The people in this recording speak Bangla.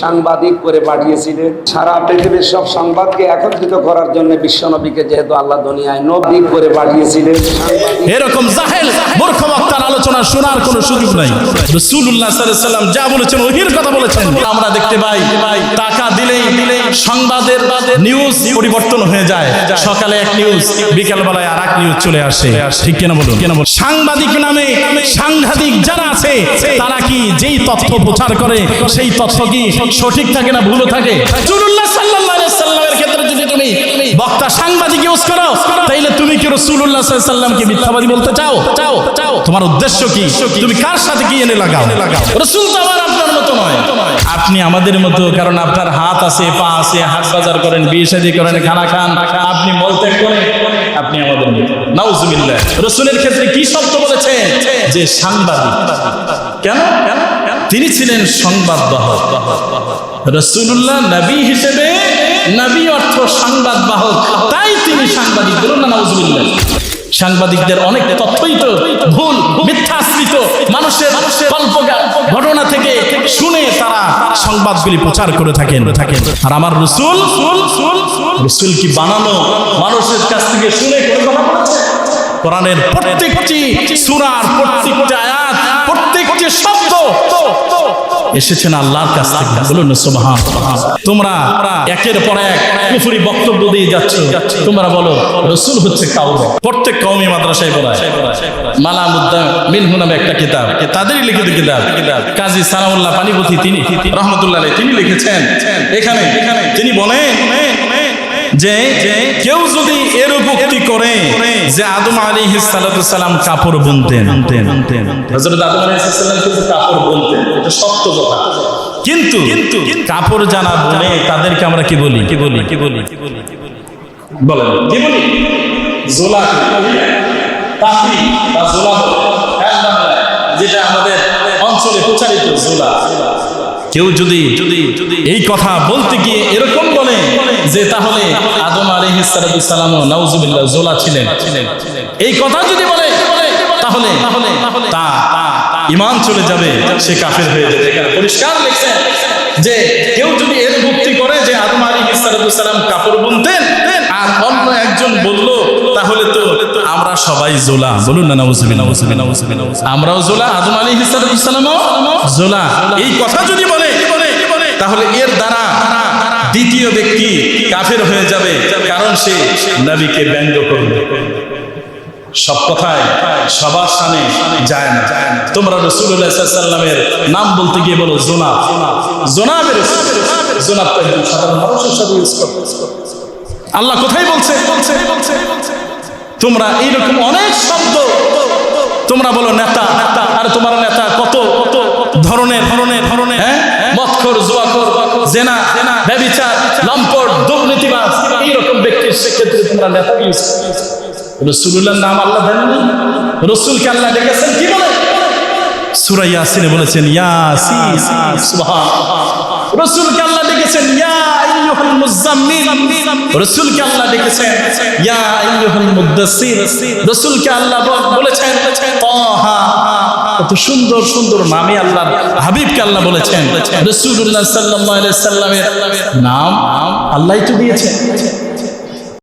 সাংবাদিক করে পাঠিয়েছিলেন। সারা পৃথিবীর সব সংবাদকে একত্রিত করার জন্য বিশ্বনবীকে যেহেতু আল্লাহ দুনিয়ায় নবী করে পাঠিয়েছিলেন এরকম জাহেল, মূর্খ বক্তার আলোচনা শোনার কোনো সুযোগ নাই। রাসূলুল্লাহ সাল্লাল্লাহু আলাইহি সাল্লাম যা বলেছেন, ওহির কথা বলেছেন। আমরা দেখতে পাই টাকা সংবাদের নিউজ পরিবর্তন হয়ে যায়। সকালে এক নিউজ বিকাল বেলায় আর এক নিউজ চলে আসে। ঠিক বলুন? সাংবাদিক নামে সাংঘাতিক যারা আছে, তারা কি যেই তথ্য প্রচার করে, সেই তথ্য কি সঠিক থাকে না ভুলও থাকে? সাল্লামের ক্ষেত্রে তুমি বক্তা সাংবাদিক তুমি কি বলতে চাও? চাও চাও। তোমার উদ্দেশ্য কি? তুমি কার সাথে কি এনে লাগাও? রসুল তো আবার আপনার মতো নয়। আপনি আমাদের মতো কারণ আপনার হাত আছে, পা আছে, হাট বাজার করেন, বিয়ে শাদী করেন, খানা খান, আপনি মলত্যাগ করেন আপনি আমাদের মতো নাউজুবিল্লাহ। রসুলের ক্ষেত্রে কি শব্দ বলেছেন যে সাংবাদিক। কেন? তিনি ছিলেন সংবাদবাহক। রসুল্লাহ নবী হিসেবে নবী অর্থ সংবাদ বাহক তাই তিনি সাংবাদিক। বলুন না, নাউজুবিল্লাহ। সাংবাদিকদের অনেক তথ্যই তো ভুল মিথ্যাশ্রিত মানুষের কল্প ঘটনা থেকে শুনে তারা সংবাদগুলি প্রচার করে থাকেন থাকেন আর আমার রসুল রসুল কি বানানো মানুষের কাছ থেকে শুনে? কোরআনের প্রত্যেকটি সুরার প্রত্যেকটি এসেছেন আল্লাহর কাছ থেকে। বলুন সুবহান তোমরা একের পর এক কুফরি বক্তব্য দিয়ে যাচ্ছ। তোমরা বলো, রসুল হচ্ছে কাউম প্রত্যেক কওমি মাদ্রাসায় পড়ায়। মালামুদ্দাম মিনহু নামে একটা কিতাব। তাদেরই লিখিত কিতাব। কাজী সানাউল্লাহ পানিপথি তিনি, রহমতুল্লাহ তিনি লিখেছেন। এখানে তিনি বলেন যে কেউ যদি এর উপক্তি করে যে আদম আলী সালাম কাপড় বুনতেন। হযরত আদম আলাইহিস কিন্তু কাপড় বুনতেন এটা সত্য কথা। কিন্তু কিন্তু কাপড় জানা বলে তাদেরকে আমরা কি বলি? কি বলি? কি বলি? বলেন। কি বলি? জোলা তাফি বা জোলা বলে। যেটা আমাদের অঞ্চলে প্রচারিত জোলা কেউ যদি এই কথা বলতে গিয়ে এরকম বলে যে তাহলে আদম আলহিসালাম নাউজুবিল্লাহ জোলা ছিলেন। এই কথা যদি বলে, তাহলে তা ইমান চলে যাবে, সে কাফের হয়ে যাবে। পরিষ্কার লিখছেন যে কেউ যদি এর মুক্তি করে যে আদম আলী ইসালাম কাপড় বুনতেন আর অন্য একজন বলল তাহলে তো আমরা সবাই জোলা। বলুন না আমরাও জোলা, আদম আলী ইসালামও জোলা। এই কথা যদি বলে, তাহলে এর দ্বারা দ্বিতীয় ব্যক্তি কাফের হয়ে যাবে, কারণ সে নবীকে ব্যঙ্গ করবে। সব কথায় সবার সামনে যায় না। তোমরা সাল্লামের নাম বলতে গিয়ে বলো জোনা জোনাবের জোনাব সাধারণ মানুষের সাথে আল্লাহ কোথায় বলছে বলছে বলছে? তোমরা এইরকম অনেক শব্দ। তোমরা বলো নেতা নেতা, আর তোমার নেতা কত? কত ধরনের ধরনের ধরনের হ্যাঁ? মৎখর জেনা ব্যবিচার, লম্পট এইরকম ব্যক্তির সেক্ষেত্রে তোমরা নেতা ইউজ রসুল্লাহর নাম আল্লাহ দেননি। রসুলকে আল্লাহ ডেকেছেন কি বলে? বলেছেন, ইয়াসিন। সুবহান। রসুলকে আল্লাহ ডেকেছেন ইয়া আইয়ুহাল মুজাম্মিল, রসুলকে আল্লাহ ডেকেছেন। ইয়া আইয়ুহাল মুদাসসির, রসুলকে আল্লাহ বলেছেন, তাহা কত সুন্দর সুন্দর নামে আল্লাহ হাবিবকে আল্লাহ বলেছেন। রসুল্লাহ সাল্লাল্লাহু আলাইহি সাল্লামের নাম আল্লাহই তো দিয়েছেন।